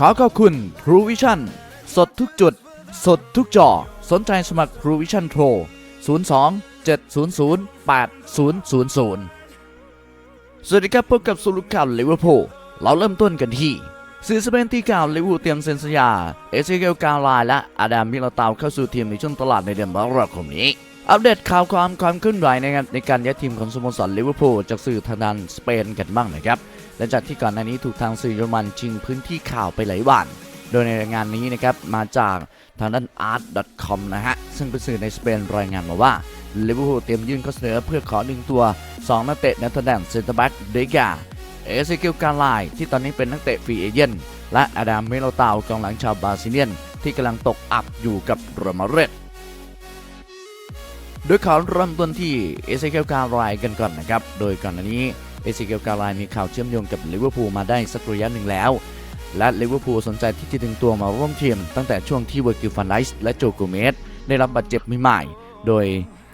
ขอขอบคุณ True Vision สดทุกจุด สดทุกจอ สนใจสมัคร True Vision โทร02 700 8000 สวัสดีครับพบกับสุรุข่าวลิเวอร์พูลเราเริ่มต้นกันที่สื่อสเปนที่กล่าวลิเวอร์พูลเตรียมเซ็นสัญญา เอเซเกลกาลายและอาดามมิลาตาวเข้าสู่ทีมในช่วงตลาดในเดือนมกราคมนี้อัปเดตข่าวความความเคลื่อนไหวนะครับในการย้ายทีมของสโมสรลิเวอร์พูลจากสื่อทางด้านสเปนกันบ้างนะครับ หลังจากที่ก่อนหน้านี้ถูกทางสื่อเยอรมันชิงพื้นที่ข่าวไปหลายวันโดยในรายงานนี้นะครับมาจากทางด้าน art.com นะฮะ ซึ่งเป็นสื่อในสเปนรายงานมาว่าลิเวอร์พูลเตรียมยื่นข้อเสนอเพื่อขอดึงตัว 2 นักเตะเนเธอร์แลนด์เซนเตอร์แบ็กเดกาเอเซกิลการไลที่ตอนนี้เป็นนักเตะฟรีเอเจนต์และอดัมเมโลตาวกองหลังชาวบราซิเลียน ที่กำลังตกอับอยู่กับเรมาดริดโดยข่าวเริ่มต้นที่เอเซเกลการไลกันก่อนนะครับ โดยก่อนหน้านี้ เอเซเกลการไลมีข่าวเชื่อมโยงกับลิเวอร์พูลมาได้สักระยะหนึ่งแล้ว และลิเวอร์พูลสนใจที่จะดึงตัวมาร่วมทีม ตั้งแต่ช่วงที่เวอร์กิลฟันไดส์และโจโกเมสได้รับบาดเจ็บใหม่ๆ โดย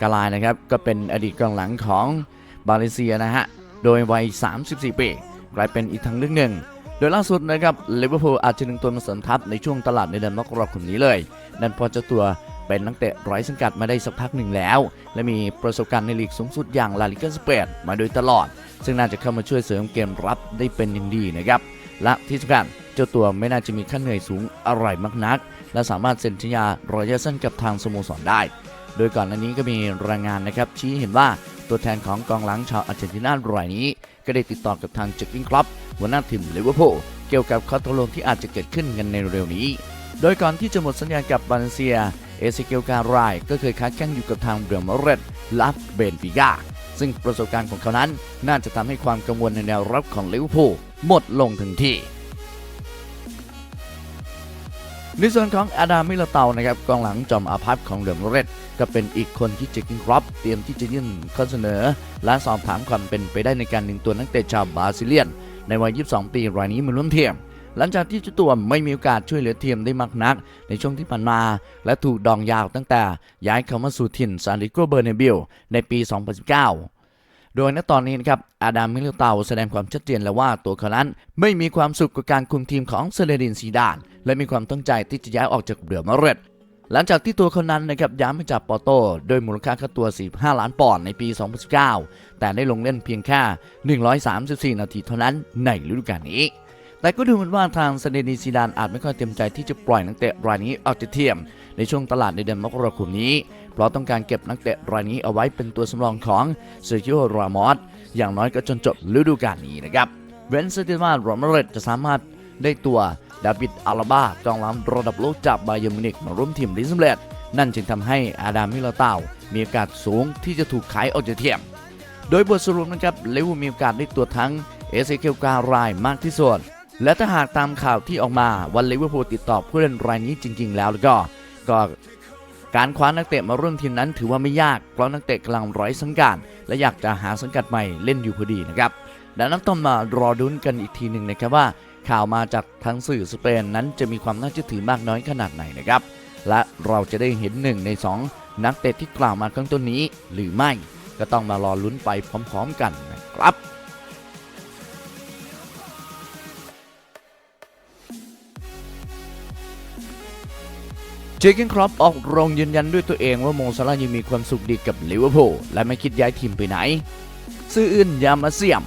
กาลายนะครับก็เป็นอดีตกองหลังของบาเลเซียนะฮะ โดยวัย 34 ปีกลายเป็นอีกทางเลือกหนึ่ง โดยล่าสุดนะครับลิเวอร์พูลอาจจะดึงตัวมาเสริมทัพในช่วงตลาดในเดือนมกราคมนี้เลย นั่นพราะเจ้าตัว เป็นนักเตะไร้สังกัดมาได้สักพักหนึ่งแล้ว และมีประสบการณ์ในลีกสูงสุดอย่างลาลิกาสเปนมาโดยตลอด ซึ่งน่าจะเข้ามาช่วยเสริมเกมรับได้เป็นอย่างดีนะครับ และที่สำคัญเจ้าตัวไม่น่าจะมีค่าเหนื่อยสูงอะไรมากนัก และสามารถเซ็นสัญญารอยะสั้นกับทางสโมสรได้ โดยก่อนหน้านี้ก็มีรายงานนะครับชี้เห็นว่าตัวแทนของกองหลังชาวอาร์เจนตินารายนี้ ก็ได้ติดต่อกับทางเจคกิ้งคลับหัวหน้าทีมลิเวอร์พูลเกี่ยวกับข้อตกลงที่อาจจะเกิดขึ้นกันในเร็วนี้ โดยก่อนที่จะหมดสัญญากับบาเลนเซีย เอซิเกลการายก็เคยค้าแข่งอยู่กับทางเบลมาเรตลับเบนปิกาซึ่งประสบการณ์ของเขานั้น น่าจะทำให้ความกังวลในแนวรับของลิเวอร์พูลหมดลงถึงที่ในส่วนของอาดามิลเตานะครับกองหลังจอมอาภัพของเดอมเรตก็เป็นอีกคนที่เจคกิงครอปเตรียมที่จะยื่นข้อเสนอ และสอบถามความเป็นไปได้ในการดึงตัวนักเตะชาวบราซิเลียน ในวัย 22 ปีรายนี้มาร่วมทีม หลังจากที่เจ้าตัวไม่มีโอกาสช่วยเหลือทีมได้มากนัก ในช่วงที่ผ่านมา และถูกดองยาวตั้งแต่ย้ายเข้ามาสู่ถิ่นซานดิโกเบอร์เนบิลในปี 2019โดยณตอนนี้นะครับ อาดามมิลเตาแสดงความชัดเจนแล้วว่าตัวเขานั้นไม่มีความสุขกับการคุมทีมของเซเลดินซีดาน และมีความตั้งใจที่จะย้ายออกจากเบอร์มาเรตหลังจากที่ตัวเขานั้นนะครับย้ายมาจากปอร์โตโดยมูลค่าค่าตัว 45 ล้านปอนด์ในปี 2019 แต่ได้ลงเล่นเพียงแค่ 134 นาทีเท่านั้นในฤดูกาลนี้ แต่ก็ดูเหมือนว่าทางเซเดนีซีดานอาจไม่ค่อยเต็มใจที่จะปล่อยนักเตะรายนี้ออกจากทีมในช่วงตลาดในเดือนมกราคมนี้ เพราะต้องการเก็บนักเตะรายนี้เอาไว้เป็นตัวสำรองของเซอร์จิโอ รามอสอย่างน้อยก็จนจบฤดูกาลนี้นะครับเวนเซติวาโรมเรตจะสามารถได้ตัวดาวิดอาลาบากองหลังระดับโลกจากบาเยร์มิวนิกมาร่วมทีมได้สเร็จนั่นจึงทำให้อาดามมิลาเตามีโอกาสสูงที่จะถูกขายออกจากทีมโดยบทสรุปนะครับเลวูมีโอกาสได้ตัวทั้งเอเซเคิลการายมากที่สุด และถ้าหากตามข่าวที่ออกมาวันลิเวอร์พูลติดต่อผู้เล่นรายนี้จริงๆแล้วแล้วก็ก็การคว้านักเตะมาร่วมทีมนั้นถือว่าไม่ยาก เพราะนักเตะกำลังร้อยสังกัดและอยากจะหาสังกัดใหม่เล่นอยู่พอดีนะครับดังนั้นต้องมารอดุนกันอีกทีหนึ่งนะครับว่า ข่าวมาจากทางสื่อสเปนนั้นจะมีความน่าเชื่อถือมากน้อยขนาดไหนนะครับ และเราจะได้เห็นหนึ่งใน 2 นักเตะที่กล่าวมาข้างต้นนี้ หรือไม่ก็ต้องมารอลุ้นไปพร้อม ๆ กันนะครับ เจเกนครอปออกโรงยืนยันด้วยตัวเองว่าโมซาลายังมีความสุขดีกับลิเวอร์พูลและไม่คิดย้ายทีมไปไหน ซื่ออื่นอยามาเสียม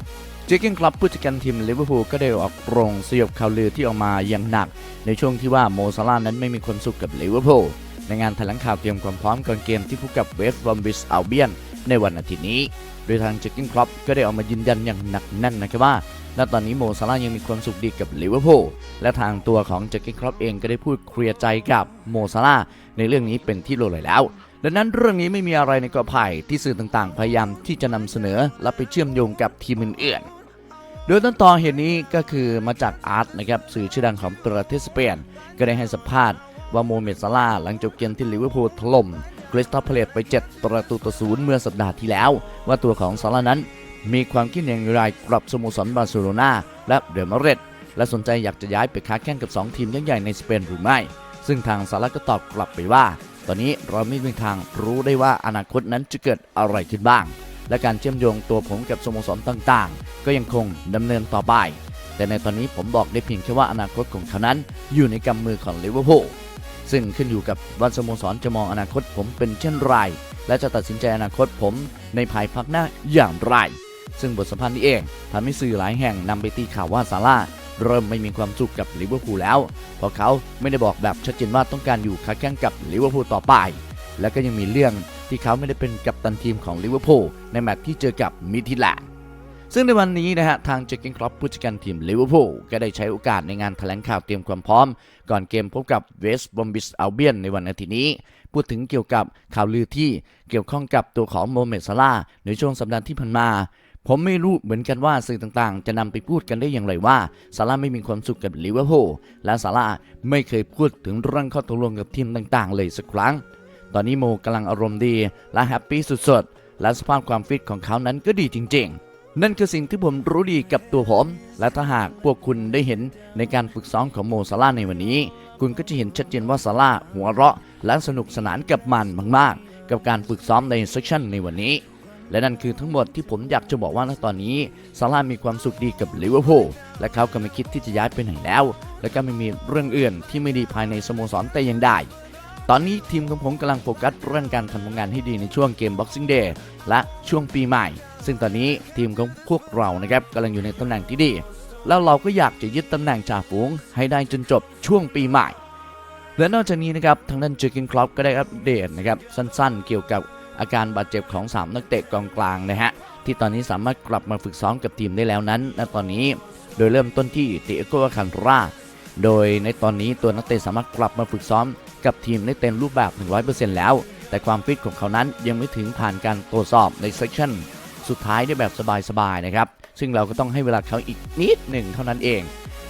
เจเกนครับผู้จัดการทีมลิเวอร์พูลก็ได้ออกโรงสยบข่าวลือที่ออกมาอย่างหนัก ในช่วงที่ว่าโมซาลานั้นไม่มีความสุขกับลิเวอร์พูลในงานแถลงข่าวเตรียมความพร้อมก่อนเกมที่พบกับเวสต์บอมบิสอัลเบียน ในวันอาทิตย์นี้ โดยทางเจคเกนคลับก็ได้ออกมายืนยันอย่างหนักแน่นนะครับว่า ณ ตอนนี้โมซาลายังมีความสุขดีกับลิเวอร์พูล และทางตัวของเจคเกนคลับเองก็ได้พูดเคลียร์ใจกับโมซาลาในเรื่องนี้เป็นที่รู้เลยแล้วดังนั้นเรื่องนี้ไม่มีอะไรในกอไผ่ที่สื่อต่างๆ พยายามที่จะนำเสนอและไปเชื่อมโยงกับทีมอื่นๆ โดยต้นตอเหตุนี้ก็คือมาจากอาร์ตนะครับสื่อชื่อดังของประเทศสเปนก็ได้ให้สัมภาษณ์ว่าโมเมดซาลาหลังจบเกมที่ลิเวอร์พูลถล่ม คริสตัลพลตไป 7 ประตูต่อศูนย์เมื่อสัปดาห์ที่แล้ว ว่าตัวของซาลานั้น มีความคิดอย่างไรกับสโมสรบาร์เซโลนาและเรอัลมาดริดและสนใจอยากจะย้ายไปค้าแข่งกับ 2 ทีมยักษ์ใหญ่ในสเปนหรือไม่ ซึ่งทางซาลาก็ตอบกลับไปว่า ตอนนี้เราไม่มีทางรู้ได้ว่าอนาคตนั้นจะเกิดอะไรขึ้นบ้าง และการเชื่อมโยงตัวผมกับสโมสรต่างๆ ก็ยังคงดำเนินต่อไปแต่ในตอนนี้ผมบอกได้เพียงแค่ว่าอนาคตของเขานั้นอยู่ในกำมือของลิเวอร์พูล ซึ่งขึ้นอยู่กับว่าสโมสรจะมองอนาคตผมเป็นเช่นไร และจะตัดสินใจอนาคตผมในภายภาคหน้าอย่างไร ซึ่งบทสัมภาษณ์นี้เองทำให้สื่อหลายแห่งนำไปตีข่าวว่าซาร่าเริ่มไม่มีความสุขกับลิเวอร์พูลแล้ว เพราะเขาไม่ได้บอกแบบชัดเจนว่าต้องการอยู่ค้าแข่งกับลิเวอร์พูลต่อไป และก็ยังมีเรื่องที่เขาไม่ได้เป็นกัปตันทีมของลิเวอร์พูลในแมตช์ที่เจอกับมิทิแลนด์ ซึ่งในวันนี้นะฮะทางเจคกินครอปผู้จัดการทีมลิเวอร์พูลก็ได้ใช้โอกาสในงานแถลงข่าวเตรียมความพร้อม ก่อนเกมพบกับเวสต์บอมบิสอัลเบียนในวันอาทิตย์นี้ พูดถึงเกี่ยวกับข่าวลือที่เกี่ยวข้องกับตัวของโมเมดซาลาในช่วงสัปดาห์ที่ผ่านมาผมไม่รู้เหมือนกันว่าสื่อต่างๆ จะนำไปพูดกันได้อย่างไรว่าซาร่าไม่มีความสุขกับลิเวอร์พูลและซาร่าไม่เคยพูดถึงเรื่องข้อตกลงกับทีมต่างๆ เลยสักครั้ง ตอนนี้โมกำลังอารมณ์ดีและแฮปปี้สุดๆ และสภาพความฟิตของเขานั้นก็ดีจริงๆ นั่นคือสิ่งที่ผมรู้ดีกับตัวผม และถ้าหากพวกคุณได้เห็นในการฝึกซ้อมของโมซาร่าในวันนี้ คุณก็จะเห็นชัดเจนว่าซาร่าหัวเราะ และสนุกสนานกับมันมาก ๆ กับการฝึกซ้อมในเซสชั่นในวันนี้ และนั่นคือทั้งหมดที่ผมอยากจะบอกว่าณตอนนี้ซาร่ามีความสุขดีกับลิเวอร์พูลและเขาก็ไม่คิดที่จะย้ายไปไหนแล้ว และก็ไม่มีเรื่องอื่นที่ไม่ดีภายในสโมสรแต่อย่างใดตอนนี้ทีมของผมกำลังโฟกัสเรื่องการทำงานให้ดีในช่วงเกม Boxing Day และช่วงปีใหม่ ซึ่งตอนนี้ทีมของพวกเรานะครับกำลังอยู่ในตำแหน่งที่ดี แล้วเราก็อยากจะยึดตำแหน่งจ่าฝูงให้ได้จนจบช่วงปีใหม่ และนอกจากนี้นะครับทางด้านเจอร์กินคลอปก็ได้อัปเดตนะครับสั้นๆ เกี่ยวกับอาการบาดเจ็บของ 3 นักเตะกองกลางนะฮะที่ตอนนี้สามารถกลับมาฝึกซ้อมกับทีมได้แล้วนั้นณตอนนี้โดยเริ่มต้นที่เตโกคันราโดยในตอนนี้ตัวนักเตะสามารถกลับมาฝึกซ้อมกับทีมได้เต็มรูปแบบ 100%แล้ว แต่ความฟิตของเขานั้นยังไม่ถึงผ่านการตรวจสอบในเซสชั่น สุดท้ายได้แบบสบายๆนะครับ ซึ่งเราก็ต้องให้เวลาเขาอีกนิดหนึ่งเท่านั้นเอง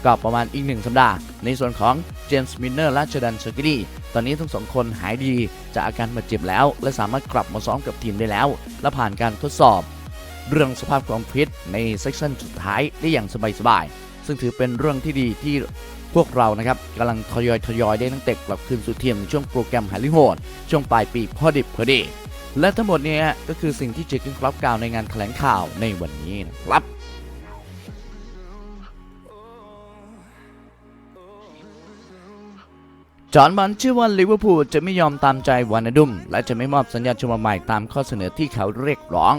ก็ประมาณอีกหนึ่งสัปดาห์ ในส่วนของเจมส์มินเนอร์และเชดันเซอร์กิดีตอนนี้ทั้งสองคนหายดีจากอาการบาดเจ็บแล้ว และสามารถกลับมาซ้อมกับทีมได้แล้ว และผ่านการทดสอบ เรื่องสภาพความฟิตในเซสชั่นสุดท้ายได้อย่างสบายๆซึ่งถือเป็นเรื่องที่ดีที่พวกเรานะครับกำลังทยอยทยอยได้นักเตะกลับคืนสู่ทีมในช่วงโปรแกรมหาลิโหดช่วงปลายปีพอดิบพอดี และทั้งหมดนี้ก็คือสิ่งที่เจคกินคลับกล่าวในงานแถลงข่าวในวันนี้นะครับจอห์นบันเชื่อว่าลิเวอร์พูลจะไม่ยอมตามใจวานาดุม และจะไม่มอบสัญญาฉบับใหม่ตามข้อเสนอที่เขาเรียกร้อง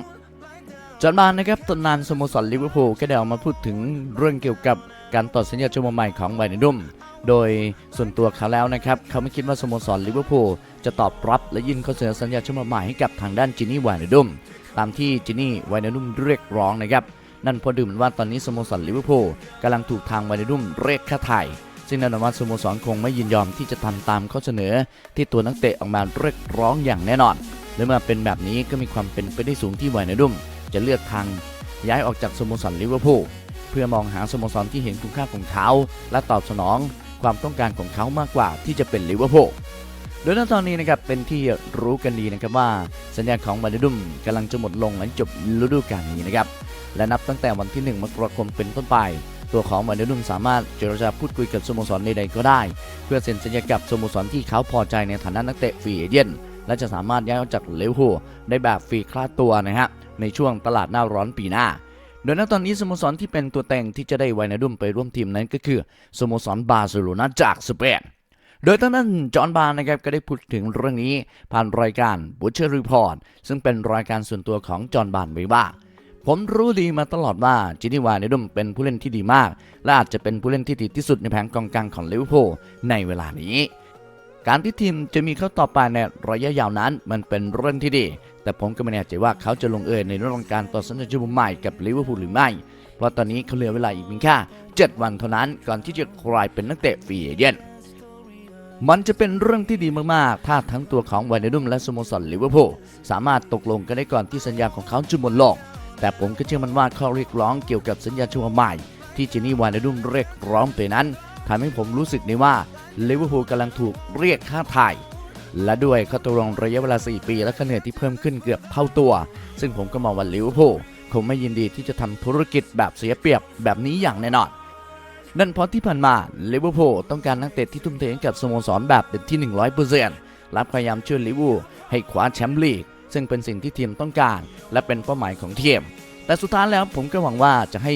จอห์นบานนะครับตำนานสโมสรลิเวอร์พูลก็ได้ออกมาพูดถึงเรื่องเกี่ยวกับการต่อสัญญาฉบับใหม่ของวานาดุม โดยส่วนตัวเขาแล้วนะครับ เขาไม่คิดว่าสโมสรลิเวอร์พูลจะตอบรับและยื่นข้อเสนอสัญญาฉบับใหม่ให้กับทางด้านจินนี่วานดุมตามที่จินนี่วานดุมเรียกร้องนะครับ นั่นเพราะดูเหมือนว่าตอนนี้สโมสรลิเวอร์พูลกำลังถูกทางวานดุมเรียกค่าไถ่ซึ่งแน่นอนว่าสโมสรคงไม่ยินยอมที่จะทำตามข้อเสนอ ที่ตัวนักเตะออกมาเรียกร้องอย่างแน่นอน และเมื่อเป็นแบบนี้ก็มีความเป็นไปได้สูงที่วานดุมจะเลือกทางย้ายออกจากสโมสรลิเวอร์พูลเพื่อมองหาสโมสรที่เห็นคุณค่าของเขา และตอบสนอง ความต้องการของเขามากกว่าที่จะเป็นลิเวอร์พูลโดยณตอนนี้นะครับเป็นที่รู้กันดีนะครับว่าสัญญาของมาดิดุมกำลังจะหมดลงหลังจบฤดูกาลนี้นะครับและนับตั้งแต่วันที่ 1 มกราคมเป็นต้นไป ตัวของมาดิดุมสามารถเจรจาพูดคุยกับสโมสรใดๆก็ได้ เพื่อเซ็นสัญญากับสโมสรที่เขาพอใจในฐานะนักเตะฟรีเอเจนต์และจะสามารถย้ายออกจากลิเวอร์พูลได้แบบฟรีคลาดตัวนะฮะในช่วงตลาดหน้าร้อนปีหน้า โดยณตอนนี้สโมสรที่เป็นตัวแต่งที่จะได้ไวนาดุมไปร่วมทีมนั้นก็คือสโมสรบาร์เซโลนาจากสเปนโดยทางด้นจอห์นบาร์นะครับก็ได้พูดถึงเรื่องนี้ผ่านรายการ Butcher Report ซึ่งเป็นรายการส่วนตัวของจอห์นบาร์ไว้ว่าผมรู้ดีมาตลอดว่าจินิวานิดุมเป็นผู้เล่นที่ดีมาก และอาจจะเป็นผู้เล่นที่ดีที่สุดในแผงกองกลางของลิเวอร์พูลในเวลานี้ การที่ทีมจะมีเขาต่อไปในระยะยาวนั้น มันเป็นเรื่องที่ดี แต่ผมก็ไม่แน่ใจว่าเขาจะลงเอยในเรื่องการต่อสัญญาฉบับใหม่กับลิเวอร์พูลหรือไม่ เพราะตอนนี้เขาเหลือเวลาอีกเพียงแค่7วันเท่านั้นก่อนที่จะกลายเป็นนักเตะฟรีเอเจนต์มันจะเป็นเรื่องที่ดีมาก ๆ ถ้าทั้งตัวของวานเดดุมและสโมสรลิเวอร์พูลสามารถตกลงกันได้ก่อนที่สัญญาของเขาจะหมดลง แต่ผมก็เชื่อมันว่าข้อเรียกร้องเกี่ยวกับสัญญาฉบับใหม่ ที่เจนี่วานเดดุมเรียกร้องไปนั้นทำให้ผมรู้สึกได้ว่าลิเวอร์พูลกำลังถูกเรียกค่าไถ่ และด้วยข้อตกลงระยะเวลา 4 ปี และค่าเหนื่อยที่เพิ่มขึ้นเกือบเท่าตัว ซึ่งผมก็มองว่าลิเวอร์พูลคงไม่ยินดีที่จะทำธุรกิจแบบเสียเปรียบแบบนี้อย่างแน่นอนนั่นเพราะที่ผ่านมาลิเวอร์พูลต้องการนักเตะที่ทุ่มเทให้กับสโมสรแบบเต็มที่ 100%และพยายามช่วยลิเวอร์พูลให้คว้าแชมป์ลีก ซึ่งเป็นสิ่งที่ทีมต้องการ และเป็นเป้าหมายของทีม แต่สุดท้ายแล้วผมก็หวังว่าจะให้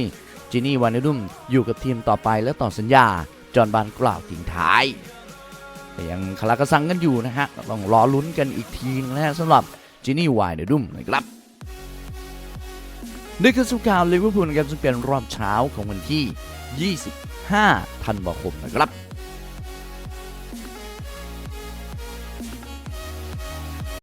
จินี่วานิดุมอยู่กับทีมต่อไปและต่อสัญญา จอห์นบานกล่าวทิ้งท้าย ยังคลากระซังกันอยู่นะฮะต้องรอลุ้นกันอีกทีนึงนะฮะสำหรับจินี่วายเดุมนะครับนี่คือสุข่าวลิเวอร์พูลนะครับซึ่งเป็นรอบเช้าของวันที่ 25 ธันวาคมนะครับ